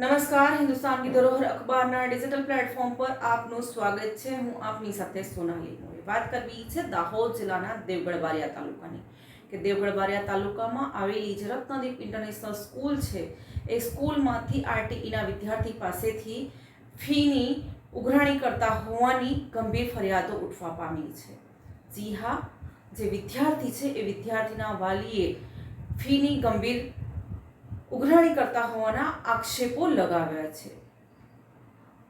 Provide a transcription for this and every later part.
નમસ્કાર, હિન્દુસ્તાનની ધરોહર અખબારના digital platform પર આપનું સ્વાગત છે. હું આપની સાથે સોનાલી વાત કરવી છે દાહોદ જિલ્લાના દેવગઢ બારિયા તાલુકાની. કે દેવગઢ બારિયા તાલુકામાં આવેલી જે રત્નદીપ ઇન્ટરનેશનલ સ્કૂલ છે. એ સ્કૂલમાંથી આરટીઈના વિદ્યાર્થી પાસેથી ફીની ઉઘરાણી કરતા હોવાની ગંભીર ફરિયાદો ઉઠવા પામી છે. જી હા, જે વિદ્યાર્થી છે એ વિદ્યાર્થીના વાલીએ ફીની ગંભીર ઉઘરાણી કરતા હોવાના આક્ષેપો લગાવ્યા છે.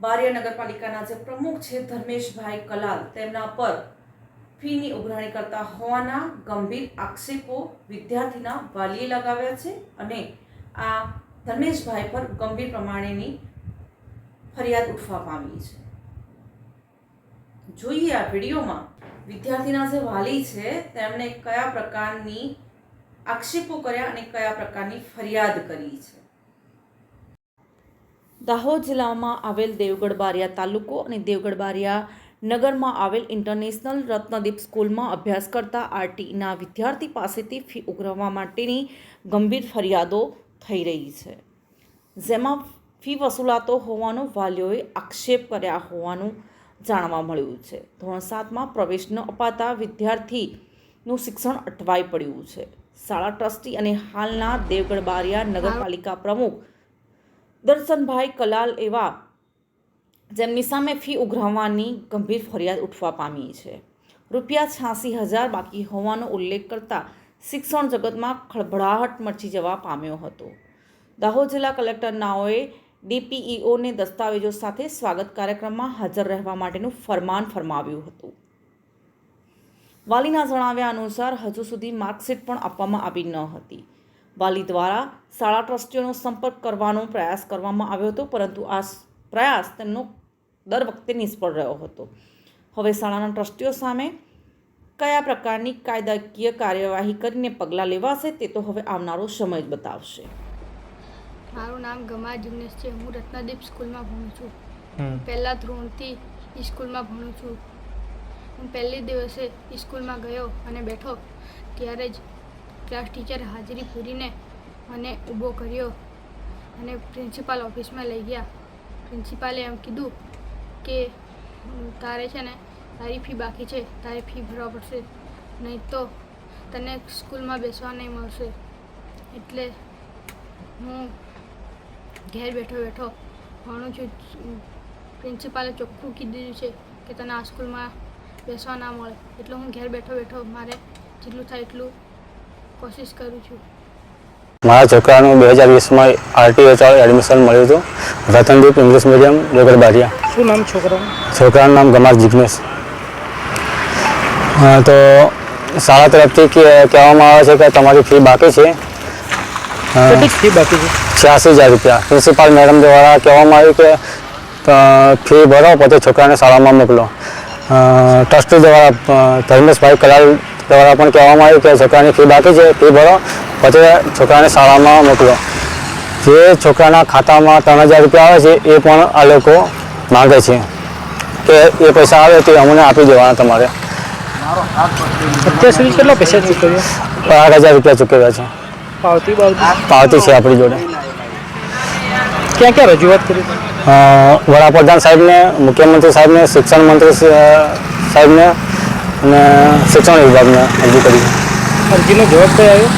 બારિયા નગરપાલિકાના જે પ્રમુખ છે ધર્મેશભાઈ કલાલ, તેમના પર ફીની ઉઘરાણી કરતા હોવાના ગંભીર આક્ષેપો વિદ્યાર્થીના વાલીએ લગાવ્યા છે અને આ ધર્મેશભાઈ પર ગંભીર પ્રમાણેની ફરિયાદ ઉઠવા પામી છે. જોઈએ આ વિડીયોમાં વિદ્યાર્થીના જે વાલી છે તેમણે કયા પ્રકારની આક્ષેપો કર્યા અને કયા પ્રકારની ફરિયાદ કરી છે. દાહોદ જિલ્લામાં આવેલ દેવગઢ બારિયા તાલુકો અને દેવગઢ બારિયા નગરમાં આવેલ ઇન્ટરનેશનલ રત્નદીપ સ્કૂલમાં અભ્યાસ કરતા આરટીના વિદ્યાર્થી પાસેથી ફી ઉઘરાવવા માટેની ગંભીર ફરિયાદો થઈ રહી છે. જેમાં ફી વસૂલાતો હોવાનો વાલીઓએ આક્ષેપ કર્યા હોવાનું જાણવા મળ્યું છે. ધોરણ સાતમાં પ્રવેશ ન અપાતા વિદ્યાર્થીનું શિક્ષણ અટવાઈ પડ્યું છે. શાળા ટ્રસ્ટી અને હાલના દેવગઢ બારિયા નગરપાલિકા પ્રમુખ દર્શનભાઈ કલાલ એવા જેમની સામે ફી ઉઘરાવવાની ગંભીર ફરિયાદ ઉઠવા પામી છે. રૂપિયા છ્યાસી હજાર બાકી હોવાનો ઉલ્લેખ કરતા શિક્ષણ જગતમાં ખળભળાહટ મચી જવા પામ્યો હતો. દાહોદ જિલ્લા કલેક્ટર નાઓએ ડીપીઈઓને દસ્તાવેજો સાથે સ્વાગત કાર્યક્રમમાં હાજર રહેવા માટેનું ફરમાન ફરમાવ્યું હતું. વાલીના જણાવ્યા અનુસાર હજુ સુધી માર્કશીટ પણ આપવામાં આવી ન હતી. વાલી દ્વારા શાળા ટ્રસ્ટીઓનો સંપર્ક કરવાનો પ્રયાસ કરવામાં આવ્યો હતો પરંતુ આ પ્રયાસ તેમનો દર વખતે નિષ્ફળ રહ્યો હતો. હવે શાળાના ટ્રસ્ટીઓ સામે કયા પ્રકારની કાયદાકીય કાર્યવાહી કરીને પગલાં લેવાશે તે તો હવે આવનારો સમય જ બતાવશે. મારું નામ ગમા જિગ્નેશ છે. હું રત્નદીપ સ્કૂલમાં ભણું છું. હમ. પહેલા ધોરણથી સ્કૂલમાં ભણું છું. હું પહેલી દિવસે સ્કૂલમાં ગયો અને બેઠો, ત્યારે જ ક્લાસ ટીચર હાજરી પૂરીને મને ઊભો કર્યો અને પ્રિન્સિપાલ ઓફિસમાં લઈ ગયા. પ્રિન્સિપાલે એમ કીધું કે તારે છે ને તારી ફી બાકી છે, તારે ફી ભરવા પડશે, નહીં તો તને સ્કૂલમાં બેસવા નહીં મળશે. એટલે હું ઘેર બેઠો બેઠો ભણું છું. પ્રિન્સિપાલે ચોખ્ખું કીધું છે કે તને આ સ્કૂલમાં બેસવા ના મળે. એટલે હું ઘેર બેઠો બેઠો મારે જેટલું થાય એટલું કોશિશ કરું છું. મારા છોકરાનું બે હજાર વીસમાં આરટીઓ ચાલુ એડમિશન મળ્યું હતું. Ratandeep English medium Baria. શું નામ છોકરાનું છોકરાનું નામ ગમાર જિગ્નેશ. હા, તો શાળા તરફથી કે- કહેવામાં આવે છે કે તમારી ફી બાકી છે. ફી બાકી છે? છ્યાસી હજાર રૂપિયા. પ્રિન્સિપાલ મેડમ દ્વારા કહેવામાં આવ્યું કે ફી ભરો પછી છોકરાને શાળામાં મોકલો. ટ્રસ્ટી દ્વારા ધર્મેશભાઈ કલાલ દ્વારા પણ કહેવામાં આવ્યું કે છોકરાની ફી બાકી છે ફી ભરો પછી છોકરાને શાળામાં મોકલો. જે છોકરાના ખાતામાં ત્રણ હજાર રૂપિયા આવે છે એ પણ આ લોકો માગે છે કે એ પૈસા આવે તે અમને આપી દેવાના તમારે. અત્યાર સુધી કેટલા પૈસા ચૂકવ્યા? આઠ હજાર રૂપિયા ચૂકવ્યા છે. પાવતી પાવતી છે આપણી જોડે. ક્યાં ક્યાં રજૂઆત કરી? વડાપ્રધાન સાહેબને મુખ્યમંત્રી સાહેબને શિક્ષણ મંત્રી સાહેબને અને શિક્ષણ વિભાગને અરજી કરી. અરજીનો જવાબ કઈ આવ્યો?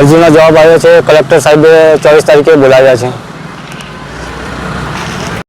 અરજીનો જવાબ આવ્યો છે કલેક્ટર સાહેબે ચોવીસ તારીખે બોલાવ્યા છે.